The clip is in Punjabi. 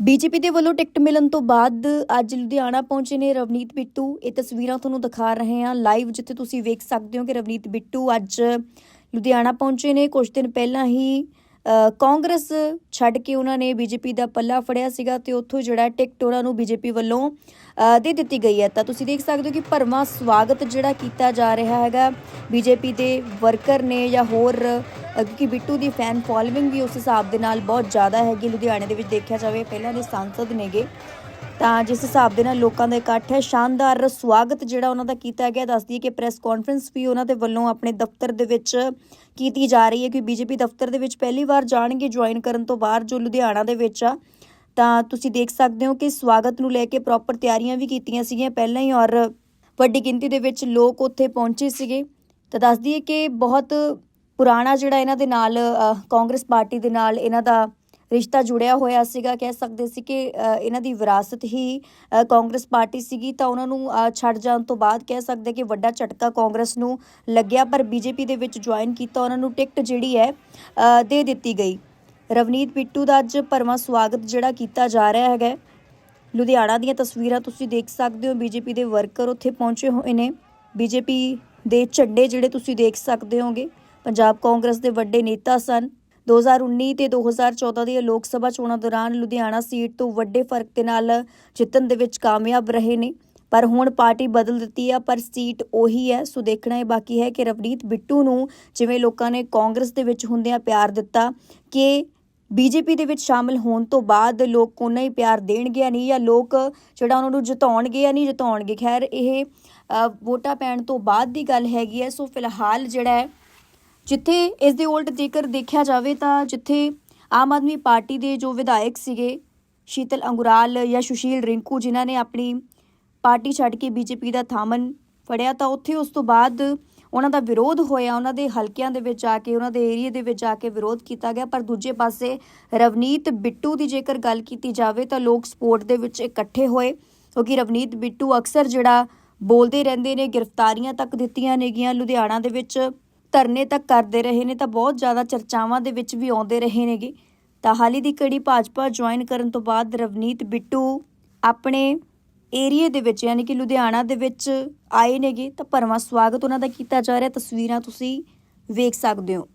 ਬੀਜੇਪੀ ਦੇ ਵੱਲੋਂ ਟਿਕਟ ਮਿਲਣ ਤੋਂ ਬਾਅਦ ਅੱਜ ਲੁਧਿਆਣਾ ਪਹੁੰਚੇ ਨੇ ਰਵਨੀਤ ਬਿੱਟੂ। ਇਹ ਤਸਵੀਰਾਂ ਤੁਹਾਨੂੰ ਦਿਖਾ ਰਹੇ ਹਾਂ ਲਾਈਵ ਜਿੱਥੇ ਤੁਸੀਂ ਵੇਖ ਸਕਦੇ ਹੋ ਕਿ ਰਵਨੀਤ ਬਿੱਟੂ ਅੱਜ ਲੁਧਿਆਣਾ ਪਹੁੰਚੇ ਨੇ। ਕੁਝ ਦਿਨ ਪਹਿਲਾਂ ਹੀ ਕਾਂਗਰਸ ਛੱਡ ਕੇ ਉਹਨਾਂ ਨੇ ਬੀਜੇਪੀ ਦਾ ਪੱਲਾ ਫੜਿਆ ਸੀਗਾ ਤੇ ਉੱਥੋਂ ਜਿਹੜਾ ਟਿਕਟ ਉਹਨਾਂ ਨੂੰ ਬੀਜੇਪੀ ਵੱਲੋਂ ਦੇ ਦਿੱਤੀ ਗਈ ਹੈ। ਤਾਂ ਤੁਸੀਂ ਦੇਖ ਸਕਦੇ ਹੋ ਕਿ ਭਰਵਾਂ ਸਵਾਗਤ ਜਿਹੜਾ ਕੀਤਾ ਜਾ ਰਿਹਾ ਹੈਗਾ। ਬੀਜੇਪੀ ਦੇ ਵਰਕਰ ਨੇ ਜਾਂ ਹੋਰ ਕਿਉਂਕਿ ਬਿੱਟੂ ਦੀ ਫੈਨ ਫੋਲੋਇੰਗ ਵੀ ਉਸ ਹਿਸਾਬ ਦੇ ਨਾਲ ਬਹੁਤ ਜ਼ਿਆਦਾ ਹੈਗੀ, ਲੁਧਿਆਣੇ ਦੇ ਵਿੱਚ ਦੇਖਿਆ ਜਾਵੇ, ਪਹਿਲਾਂ ਦੇ ਸੰਸਦ ਨੇਗੇ। ਤਾਂ ਜਿਸ ਹਿਸਾਬ ਦੇ ਨਾਲ ਲੋਕਾਂ ਦਾ ਇਕੱਠ ਹੈ, ਸ਼ਾਨਦਾਰ ਸਵਾਗਤ ਜਿਹੜਾ ਉਹਨਾਂ ਦਾ ਕੀਤਾ ਗਿਆ ਦੱਸਦੀ ਹੈ ਕਿ ਪ੍ਰੈਸ ਕਾਨਫਰੰਸ ਵੀ ਉਹਨਾਂ ਦੇ ਵੱਲੋਂ ਆਪਣੇ ਦਫ਼ਤਰ ਦੇ ਵਿੱਚ ਕੀਤੀ ਜਾ ਰਹੀ ਹੈ, ਕਿ ਬੀਜੇਪੀ ਦਫ਼ਤਰ ਦੇ ਵਿੱਚ ਪਹਿਲੀ ਵਾਰ ਜਾਣਗੇ ਜੁਆਇਨ ਕਰਨ ਤੋਂ ਬਾਅਦ ਜੋ ਲੁਧਿਆਣਾ ਦੇ ਵਿੱਚ ਆ। ਤਾਂ ਤੁਸੀਂ ਦੇਖ ਸਕਦੇ ਹੋ ਕਿ ਸਵਾਗਤ ਨੂੰ ਲੈ ਕੇ ਪ੍ਰੋਪਰ ਤਿਆਰੀਆਂ ਵੀ ਕੀਤੀਆਂ ਸੀਗੀਆਂ ਪਹਿਲਾਂ ਹੀ, ਔਰ ਵੱਡੀ ਗਿਣਤੀ ਦੇ ਵਿੱਚ ਲੋਕ ਉੱਥੇ ਪਹੁੰਚੇ ਸੀਗੇ। ਤਾਂ ਦੱਸਦੀ ਹੈ ਕਿ ਬਹੁਤ ਪੁਰਾਣਾ ਜਿਹੜਾ ਇਹਨਾਂ ਦੇ ਨਾਲ ਕਾਂਗਰਸ ਪਾਰਟੀ ਦੇ ਨਾਲ ਇਹਨਾਂ ਦਾ ਰਿਸ਼ਤਾ ਜੁੜਿਆ ਹੋਇਆ ਸੀਗਾ, ਕਹਿ ਸਕਦੇ ਸੀ ਕਿ ਇਹਨਾਂ ਦੀ ਵਿਰਾਸਤ ਹੀ ਕਾਂਗਰਸ ਪਾਰਟੀ ਸੀਗੀ ਤਾਂ ਉਹਨਾਂ ਨੂੰ ਛੱਡ ਜਾਣ ਤੋਂ ਬਾਅਦ ਕਹਿ ਸਕਦੇ ਕਿ ਵੱਡਾ ਝਟਕਾ ਕਾਂਗਰਸ ਨੂੰ ਲੱਗਿਆ, ਪਰ ਬੀਜੇਪੀ ਦੇ ਵਿੱਚ ਜੁਆਇਨ ਕੀਤਾ, ਉਹਨਾਂ ਨੂੰ ਟਿਕਟ ਜਿਹੜੀ ਹੈ ਦੇ ਦਿੱਤੀ ਗਈ। ਰਵਨੀਤ ਬਿੱਟੂ ਦਾ ਅੱਜ ਭਰਵਾਂ ਸਵਾਗਤ ਜਿਹੜਾ ਕੀਤਾ ਜਾ ਰਿਹਾ ਹੈਗਾ। ਲੁਧਿਆਣਾ ਦੀਆਂ ਤਸਵੀਰਾਂ ਤੁਸੀਂ ਦੇਖ ਸਕਦੇ ਹੋ, ਬੀਜੇਪੀ ਦੇ ਵਰਕਰ ਉੱਥੇ ਪਹੁੰਚੇ ਹੋਏ ਨੇ। ਬੀਜੇਪੀ ਦੇ ਝੰਡੇ ਜਿਹੜੇ ਤੁਸੀਂ ਦੇਖ ਸਕਦੇ ਹੋਗੇ। ਪੰਜਾਬ ਕਾਂਗਰਸ ਦੇ ਵੱਡੇ ਨੇਤਾ ਸਨ। 2019 ਤੇ 2014 ਦੀਆਂ ਲੋਕ ਸਭਾ ਚੋਣਾਂ ਦੌਰਾਨ ਲੁਧਿਆਣਾ ਸੀਟ ਤੋਂ ਵੱਡੇ ਫ਼ਰਕ ਦੇ ਨਾਲ ਜਿੱਤਣ ਦੇ ਵਿੱਚ ਕਾਮਯਾਬ ਰਹੇ ਨੇ। ਪਰ ਹੁਣ ਪਾਰਟੀ ਬਦਲ ਦਿੱਤੀ ਆ, ਪਰ ਸੀਟ ਉਹੀ ਹੈ। ਸੋ ਦੇਖਣਾ ਇਹ ਬਾਕੀ ਹੈ ਕਿ ਰਵਨੀਤ ਬਿੱਟੂ ਨੂੰ ਜਿਵੇਂ ਲੋਕਾਂ ਨੇ ਕਾਂਗਰਸ ਦੇ ਵਿੱਚ ਹੁੰਦਿਆਂ ਪਿਆਰ ਦਿੱਤਾ ਕਿ ਬੀਜੇਪੀ ਦੇ ਵਿੱਚ ਸ਼ਾਮਲ ਹੋਣ ਤੋਂ ਬਾਅਦ ਲੋਕ ਉਹਨਾਂ ਹੀ ਪਿਆਰ ਦੇਣਗੇ ਜਾਂ ਨਹੀਂ, ਜਾਂ ਲੋਕ ਜਿਹੜਾ ਉਹਨਾਂ ਨੂੰ ਜਿਤਾਉਣਗੇ ਜਾਂ ਨਹੀਂ ਜਿਤਾਉਣਗੇ। ਖੈਰ, ਇਹ ਵੋਟਾਂ ਪੈਣ ਤੋਂ ਬਾਅਦ ਦੀ ਗੱਲ ਹੈਗੀ ਹੈ। ਸੋ ਫਿਲਹਾਲ ਜਿਹੜਾ ਹੈ ਜਿੱਥੇ ਇਸ ਦੇ ਉਲਟ ਜੇਕਰ ਦੇਖਿਆ ਜਾਵੇ ਤਾਂ ਜਿੱਥੇ ਆਮ ਆਦਮੀ ਪਾਰਟੀ ਦੇ ਜੋ ਵਿਧਾਇਕ ਸੀਗੇ, ਸ਼ੀਤਲ ਅੰਗੁਰਾਲ ਜਾਂ ਸੁਸ਼ੀਲ ਰਿੰਕੂ, ਜਿਨ੍ਹਾਂ ਨੇ ਆਪਣੀ ਪਾਰਟੀ ਛੱਡ ਕੇ ਬੀਜੇਪੀ ਦਾ ਥਾਮਨ ਫੜਿਆ, ਤਾਂ ਉੱਥੇ ਉਸ ਤੋਂ ਬਾਅਦ ਉਹਨਾਂ ਦਾ ਵਿਰੋਧ ਹੋਇਆ। ਉਹਨਾਂ ਦੇ ਹਲਕਿਆਂ ਦੇ ਵਿੱਚ ਆ ਕੇ, ਉਹਨਾਂ ਦੇ ਏਰੀਆ ਦੇ ਵਿੱਚ ਆ ਕੇ ਵਿਰੋਧ ਕੀਤਾ ਗਿਆ। ਪਰ ਦੂਜੇ ਪਾਸੇ ਰਵਨੀਤ ਬਿੱਟੂ ਦੀ ਜੇਕਰ ਗੱਲ ਕੀਤੀ ਜਾਵੇ, ਤਾਂ ਲੋਕ ਸਪੋਰਟ ਦੇ ਵਿੱਚ ਇਕੱਠੇ ਹੋਏ, ਕਿਉਂਕਿ ਰਵਨੀਤ ਬਿੱਟੂ ਅਕਸਰ ਜਿਹੜਾ ਬੋਲਦੇ ਰਹਿੰਦੇ ਨੇ, ਗ੍ਰਿਫਤਾਰੀਆਂ ਤੱਕ ਦਿੱਤੀਆਂ ਨੇਗੀਆਂ। ਲੁਧਿਆਣਾ ਦੇ ਵਿੱਚ ਧਰਨੇ ਤੱਕ ਕਰਦੇ ਰਹੇ ਨੇ ਤਾਂ ਬਹੁਤ ਜ਼ਿਆਦਾ ਚਰਚਾਵਾਂ ਦੇ ਵਿੱਚ ਵੀ ਆਉਂਦੇ ਰਹੇ ਨੇਗੇ। ਤਾਂ ਹਾਲੀ ਦੀ ਕੜੀ ਭਾਜਪਾ ਜੁਆਇਨ ਕਰਨ ਤੋਂ ਬਾਅਦ ਰਵਨੀਤ ਬਿੱਟੂ ਆਪਣੇ ਏਰੀਏ ਦੇ ਵਿੱਚ, ਯਾਨੀ ਕਿ ਲੁਧਿਆਣਾ ਦੇ ਵਿੱਚ ਆਏ ਨੇਗੇ। ਤਾਂ ਭਰਵਾਂ ਸਵਾਗਤ ਉਹਨਾਂ ਦਾ ਕੀਤਾ ਜਾ ਰਿਹਾ। ਤਸਵੀਰਾਂ ਤੁਸੀਂ ਵੇਖ ਸਕਦੇ ਹੋ।